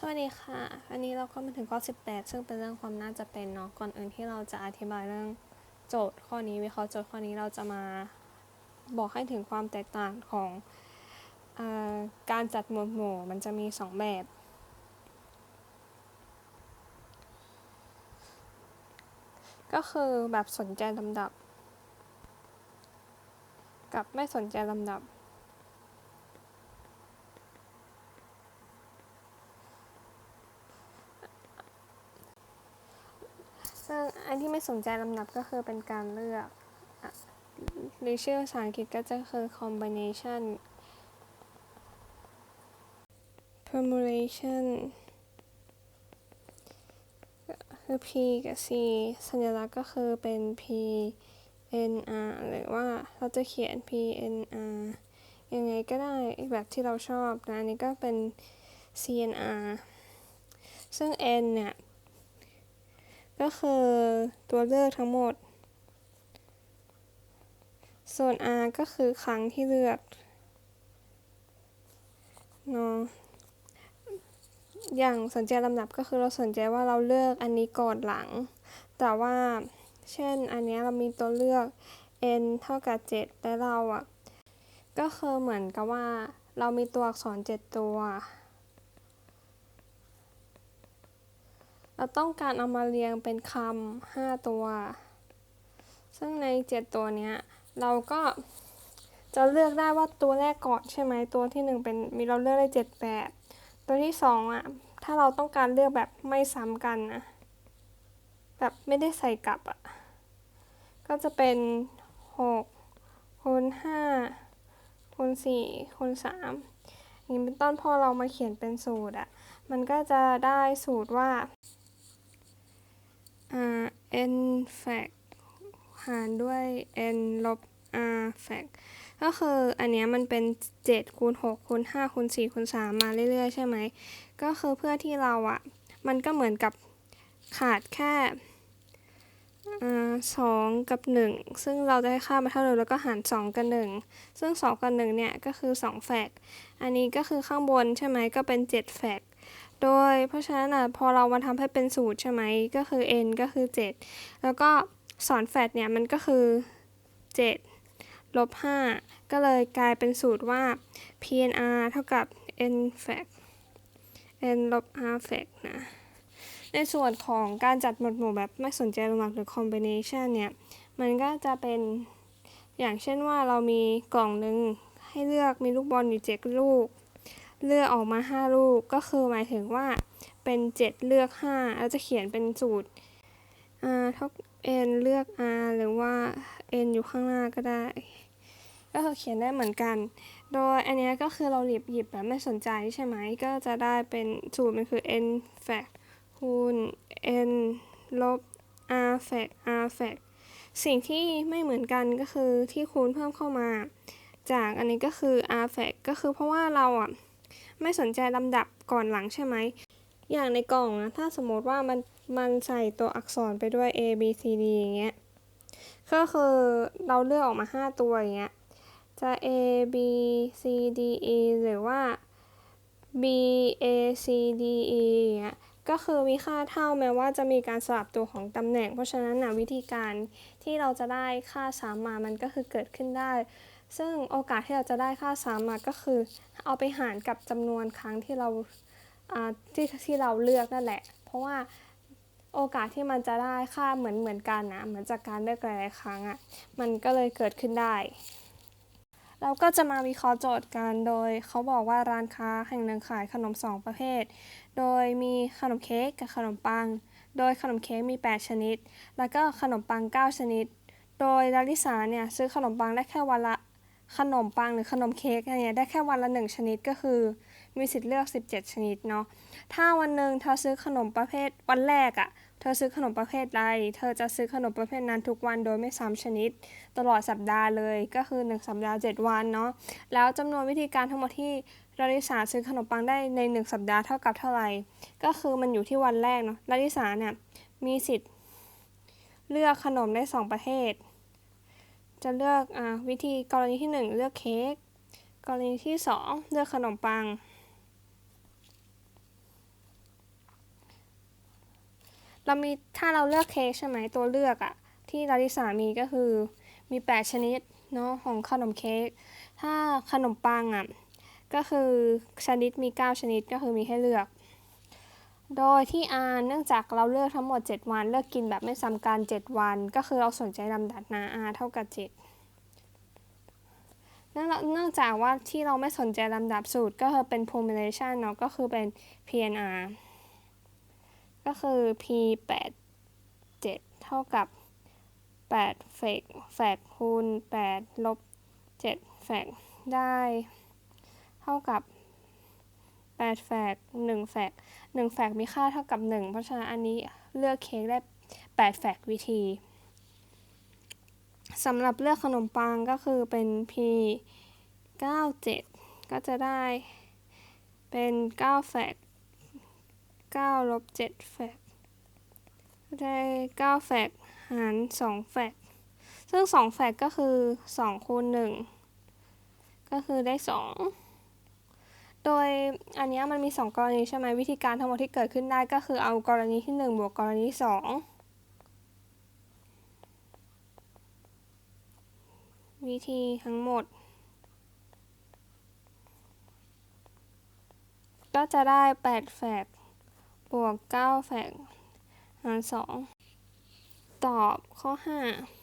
สวัสดีค่ะ อันนี้เราก็มาถึงข้อ 18 ซึ่งเป็นเรื่องความน่าจะเป็นเนาะ ก่อนอื่นที่เราจะอธิบายเรื่องโจทย์ข้อนี้วิเคราะห์โจทย์ข้อนี้เราจะมาบอกให้ถึงความแตกต่างของอการจัดหมวดหมู่มันจะมี 2 แบบ ก็คือแบบสนใจลำดับ กับไม่สนใจลำดับ ซึ่งอันที่ ไม่สนใจลำดับก็คือเป็นการเลือก หรือชื่อภาษาอังกฤษก็จะคือ combination permutation คือ p กับ c สัญลักษณ์ก็คือเป็น p n r หรือว่าเราจะเขียน p n r ยังไงก็ได้แบบที่เราชอบนะ อันนี้ก็เป็น c n r ซึ่ง n เนี่ย ก็คือตัวเลือกทั้งหมด ส่วน r ก็คือครั้งที่เลือกเนาะอย่างสนใจลำดับก็คือเราสนใจว่าเราเลือกอันนี้ก่อนหลัง แต่ว่าเช่นอันนี้เรามีตัวเลือก n เท่ากับ 7 และเราอะ ก็คือเหมือนกับว่าเรามีตัวอักษร 7 ตัว เราต้องการเอามาเรียงเป็นคำห้าตัว ซึ่งใน7ตัวเนี้ย เราก็จะเลือกได้ว่าตัวแรกก่อนใช่ไหมตัวที่1เป็นมีเราเลือกได้7 8ตัวที่2อะ ถ้าเราต้องการเลือกแบบไม่ซ้ำกันนะ แบบไม่ได้ใส่กลับอะ ก็จะเป็น6คูณ5คูณ4คูณ3อย่างนี้เป็นต้นพอเรามาเขียนเป็นสูตรอะ มันก็จะได้สูตรว่า n fact หารด้วย n ลบ r fact ก็คืออันนี้มันเป็น 7คูณ6คูณ5คูณ4คูณ3มาเรื่อยๆ ใช่ไหม ก็คือเพื่อที่เราอะมันก็เหมือนกับขาดแค่สองกับ 1 ซึ่งเราจะให้ค่ามาเท่าเดิมแล้วก็หาร 2 กับ 1 ซึ่ง 2 กับ 1 เนี่ย ก็คือ 2 แฟก อันนี้ก็คือข้างบนใช่ไหมก็เป็น 7 แฟก โดยเพราะฉะนั้นอะพอเรามาทำให้เป็นสูตรใช่ไหมก็คือ n ก็คือ 7 แล้วก็สอนแฟกเนี่ยมันก็คือ 7 ลบ 5 ก็เลยกลายเป็นสูตรว่า pnr เท่ากับ n f a c n ลบ r f a c นะ ในส่วนของการจัดหมวดหมู่แบบไม่สนใจลำดับหรือ combination เนี่ย มันก็จะเป็นอย่างเช่นว่าเรามีกล่องหนึ่งให้เลือกมีลูกบอลอยู่7ลูก เลือกออกมา 5 ลูก ก็คือหมายถึงว่าเป็น 7 เลือก 5 แล้วจะเขียนเป็นสูตร r เท่า n เลือก r หรือว่า n อยู่ข้างหน้าก็ได้ ก็คือเขียนได้เหมือนกัน โดยอันนี้ก็คือเราหยิบหยิบแบบไม่สนใจใช่ไหม ก็จะได้เป็นสูตรมันคือ n fact คูณ n ลบ r fact r fact สิ่งที่ไม่เหมือนกันก็คือที่คูณเพิ่มเข้ามา จากอันนี้ก็คือ r fact ก็คือเพราะว่าเราอะ ไม่สนใจลำดับก่อนหลังใช่ไหม อย่างในกล่องนะ ถ้าสมมติว่ามันมันใส่ตัวอักษรไปด้วย a b c d อย่างเงี้ย ก็คือเราเลือกออกมา 5 ตัวอย่างเงี้ย จะ a b c d e หรือว่า b a c d e อย่างเงี้ยก็คือมีค่าเท่าแม้ว่าจะมีการสลับตัวของตำแหน่ง เพราะฉะนั้นนะวิธีการที่เราจะได้ค่าซ้ำมามันก็คือเกิดขึ้นได้ ซึ่งโอกาสที่เราจะได้ค่าซ้ำมาก็คือ เอาไปหารกับจำนวนครั้งที่เราที่ที่เราเลือกนั่นแหละ เพราะว่าโอกาสที่มันจะได้ค่าเหมือนเหมือนกันนะเหมือนจากการเลือกหลายๆครั้งอะ่ะมันก็เลยเกิดขึ้นได้ เราก็จะมาวิเคราะห์โจทย์กันโดยเขาบอกว่าร้านค้าแห่งหนึ่งขายขนม 2 ประเภท โดยมีขนมเค้กกับขนมปัง โดยขนมเค้กมี 8 ชนิด แล้วก็ขนมปัง 9 ชนิด โดยลาลิสาเนี่ยซื้อขนมปังได้แค่วันละ ขนมปังหรือขนมเค้กอะไรเนี่ยได้แค่วันละ 1 ชนิดก็คือ มีสิทธิ์เลือก 17 ชนิดเนาะถ้าวันหนึ่งเธอซื้อขนมประเภทวันแรกอะ่ะเธอซื้อขนมประเภทใด เธอจะซื้อขนมประเภทนั้นทุกวันโดยไม่ซ้ำชนิด ตลอดสัปดาห์เลยก็คือ 1 สัปดาห์ 7 วันเนาะแล้วจำนวนวิธีการทั้งหมดที่ลาลิสาซื้อขนมปังได้ใน 1 สัปดาห์เท่ากับเท่าไหร่ ก็คือมันอยู่ที่วันแรกเนาะลาลิสาเนี่ยมีสิทธิ์เลือกขนมได้ 2 ประเภท จะเลือกอวิธีกรณีที่ 1 เลือกเค้กกรณีที่ 2 เลือกขนมปัง เรามีถ้าเราเลือกเค้กใช่ไหมตัวเลือกอะที่ลาริสามีก็คือมี 8 ชนิดเนาะของขนมเค้กถ้าขนมปังอะก็คือชนิดมี 9 ชนิดก็คือมีให้เลือก โดยที่อาเนื่องจากเราเลือกทั้งหมด 7 วัน เลือกกินแบบไม่ซ้ำกัน 7 วัน ก็คือเราสนใจลำดับนะอาเท่ากับ7เนื่องเนื่องจากว่าที่เราไม่สนใจลำดับสูตรก็คือเป็น formulation เนาะก็คือเป็น PNR ก็คือ P 8 7เท่ากับ8เฟกแฟกคูณ8ลบ7แฟกได้ เท่ากับ 8แฟก1แฟก1แฟกมีค่าเท่ากับ 1 เพราะฉะนั้นอันนี้เลือกเค้กได้ 8 แฟกวิธีสำหรับเลือกขนมปังก็คือเป็น P 97ก็จะได้เป็น9แฟก9ลบ7แฟกได้9แฟกหาร2แฟกซึ่ง 2 แฟกก็คือ 2 คูณ 1 ก็คือได้ 2 โดยอันเนี้ยมันมี 2 กรณีใช่ไหมวิธีการทั้งหมดที่เกิดขึ้นได้ก็คือเอากรณีที่ 1 บวกกรณีที่ 2 วิธีทั้งหมด ก็จะได้ 8 แฟกบวก 9 แฟกหาร 2 ตอบข้อ 5